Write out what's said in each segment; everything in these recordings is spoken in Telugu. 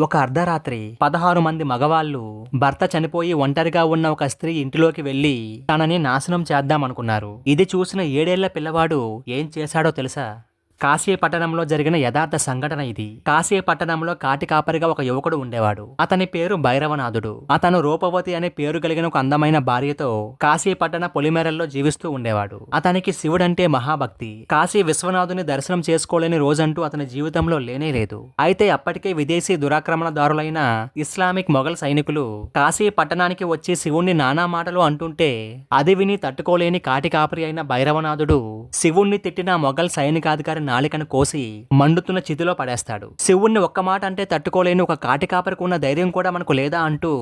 ఒక అర్ధరాత్రి పదహారు మంది మగవాళ్ళు భర్త చనిపోయి ఒంటరిగా ఉన్న ఒక స్త్రీ ఇంటిలోకి వెళ్ళి తనని నాశనం చేద్దామనుకున్నారు. ఇది చూసిన ఏడేళ్ళ పిల్లవాడు ఏం చేశాడో తెలుసా? కాశీ పట్టణంలో జరిగిన యథార్థ సంఘటన ఇది. కాశీ పట్టణంలో కాటి కాపరిగా ఒక యువకుడు ఉండేవాడు. అతని పేరు భైరవనాథుడు. అతను రూపవతి అనే పేరు కలిగిన ఒక అందమైన భార్యతో కాశీ పట్టణ పొలిమేరల్లో జీవిస్తూ ఉండేవాడు. అతనికి శివుడంటే మహాభక్తి. కాశీ విశ్వనాథుని దర్శనం చేసుకోలేని రోజంటూ అతని జీవితంలో లేనే లేదు. అయితే అప్పటికే విదేశీ దురాక్రమణదారులైన ఇస్లామిక్ మొఘల్ సైనికులు కాశీ పట్టణానికి వచ్చి శివుణ్ణి నానా మాటలు అంటుంటే అది విని తట్టుకోలేని కాటి కాపరి అయిన భైరవనాథుడు శివుణ్ణి తిట్టిన మొఘల్ సైనికాధికారి నాలికను కోసి మండుతున్న చితిలో పడేస్తాడు. శివుణ్ణి ఒక్క మాట అంటే తట్టుకోలేని ఒక కాటి కాపరికి ఉన్న ధైర్యం కూడా మనకు లేదా అంటూ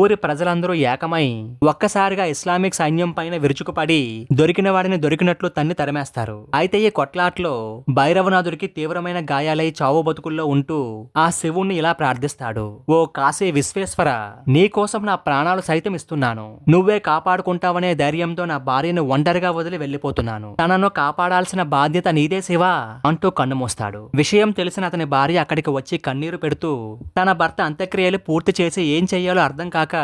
ఊరి ప్రజలందరూ ఏకమై ఒక్కసారిగా ఇస్లామిక్ సైన్యం పైన విరుచుకుపడి దొరికిన వాడిని దొరికినట్లు తన్ని తరిమేస్తారు. అయితే ఈ కొట్లాట్లో భైరవనాథుడికి తీవ్రమైన గాయాలై చావు బతుకుల్లో ఉంటూ ఆ శివుణ్ణి ఇలా ప్రార్థిస్తాడు. ఓ కాశీ విశ్వేశ్వర నీకోసం నా ప్రాణాలు సైతం ఇస్తున్నాను. నువ్వే కాపాడుకుంటావనే ధైర్యంతో నా భార్యను ఒంటరిగా వదిలి వెళ్ళిపోతున్నాను తనను కాపాడాల్సిన బాధ్యత నీదే శివా. అంటూ కన్నుమూస్తాడు విషయం తెలిసిన అతని భార్య అక్కడికి వచ్చి కన్నీరు పెడుతూ తన భర్త అంత్యక్రియలు పూర్తి చేసి ఏం చెయ్యాలో అర్థం కాక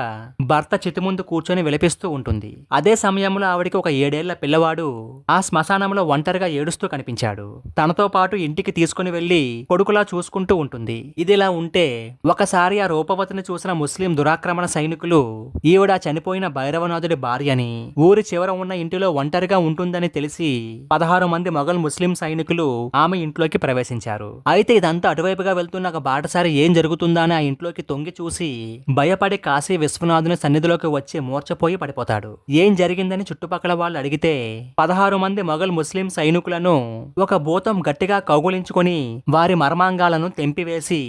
భర్త చితి ముందు కూర్చొని విలపిస్తూ ఉంటుంది. అదే సమయంలో ఆవిడికి ఒక ఏడేళ్ళ పిల్లవాడు ఆ శ్మశానంలో ఒంటరిగా ఏడుస్తూ కనిపించాడు. తనతో పాటు ఇంటికి తీసుకుని వెళ్ళి కొడుకులా చూసుకుంటూ ఉంటుంది. ఇదిలా ఉంటే ఒకసారి ఆ రూపవతిని చూసిన ముస్లిం దురాక్రమణ సైనికులు ఈవిడ చనిపోయిన భైరవనాథుడి భార్యని ఊరి చివర ఉన్న ఇంటిలో ఒంటరిగా ఉంటుందని తెలిసి పదహారు మంది మొఘల్ ముస్లిం సైనికులు ఆమె ఇంట్లోకి ప్రవేశించారు. అయితే ఇదంతా అటువైపుగా వెళ్తున్న ఒక బాటసారి ఏం జరుగుతుందా అని ఆ ఇంట్లోకి తొంగి చూసి భయపడి కాశీ విశ్వనాథుని సన్నిధిలోకి వచ్చి మూర్చపోయి పడిపోతాడు. ఏం జరిగిందని చుట్టుపక్కల వాళ్ళు అడిగితే పదహారు మంది మొఘల్ ముస్లిం సైనికులను ఒక భూతం గట్టిగా కౌగులించుకొని వారి మర్మాంగాలను తెంపివేసి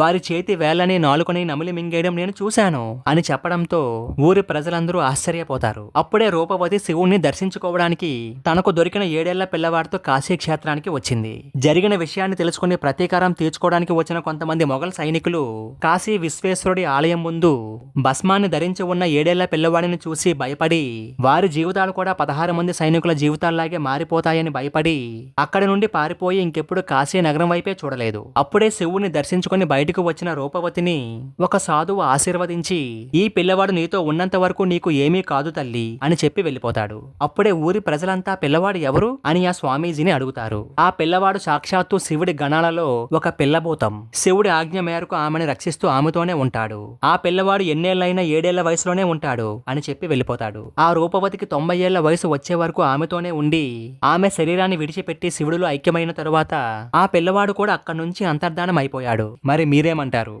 వారి చేతి వేళ్ళని నాలుకని నమిలి మింగేయడం నేను చూశాను అని చెప్పడంతో ఊరి ప్రజలందరూ ఆశ్చర్యపోతారు. అప్పుడే రూపవతి శివుణ్ణి దర్శించుకోవడానికి తనకు దొరికిన ఏడేళ్ళ పిల్లవాడితో కాశీ క్షేత్రానికి వచ్చింది. జరిగిన విషయాన్ని తెలుసుకుని ప్రతీకారం తీర్చుకోవడానికి వచ్చిన కొంతమంది మొఘల్ సైనికులు కాశీ విశ్వేశ్వరుడి ఆలయం ముందు భస్మాన్ని ధరించి ఉన్న ఏడేళ్ళ పిల్లవాడిని చూసి భయపడి వారి జీవితాలు కూడా పదహారు మంది సైనికుల జీవితాల్లాగే మారిపోతాయని భయపడి అక్కడి నుండి పారిపోయి ఇంకెప్పుడు కాశీ నగరం వైపే చూడలేదు. అప్పుడే శివుని దర్శించుకుని బయటకు వచ్చిన రూపవతిని ఒక సాధువు ఆశీర్వదించి ఈ పిల్లవాడు నీతో ఉన్నంత వరకు నీకు ఏమీ కాదు తల్లి అని చెప్పి వెళ్ళిపోతాడు. అప్పుడే ఊరి ప్రజలంతా పిల్లవాడు ఎవరు? అని ఆ స్వామీజీని అడుగుతారు. ఆ పిల్లవాడు సాక్షాత్తు శివుడి గణాలలో ఒక పిల్లభూతం. శివుడి ఆజ్ఞ మేరకు ఆమెను రక్షిస్తూ ఆమెతోనే ఉంటాడు. ఆ పిల్లవాడు ఎన్నేళ్ళైనా ఏడేళ్ళ వయసులోనే ఉంటాడు అని చెప్పి వెళ్ళిపోతాడు. ఆ రూపవతికి తొంభై ఏళ్ళ వయసు వచ్చే వరకు ఆమెతోనే ఉండి ఆమె శరీరాన్ని విడిచిపెట్టి శివుడిలో ఐక్యమైన తరువాత ఆ పిల్లవాడు కూడా అక్కడి నుంచి అంతర్ధానం అయిపోయాడు మరి మీరేమంటారు?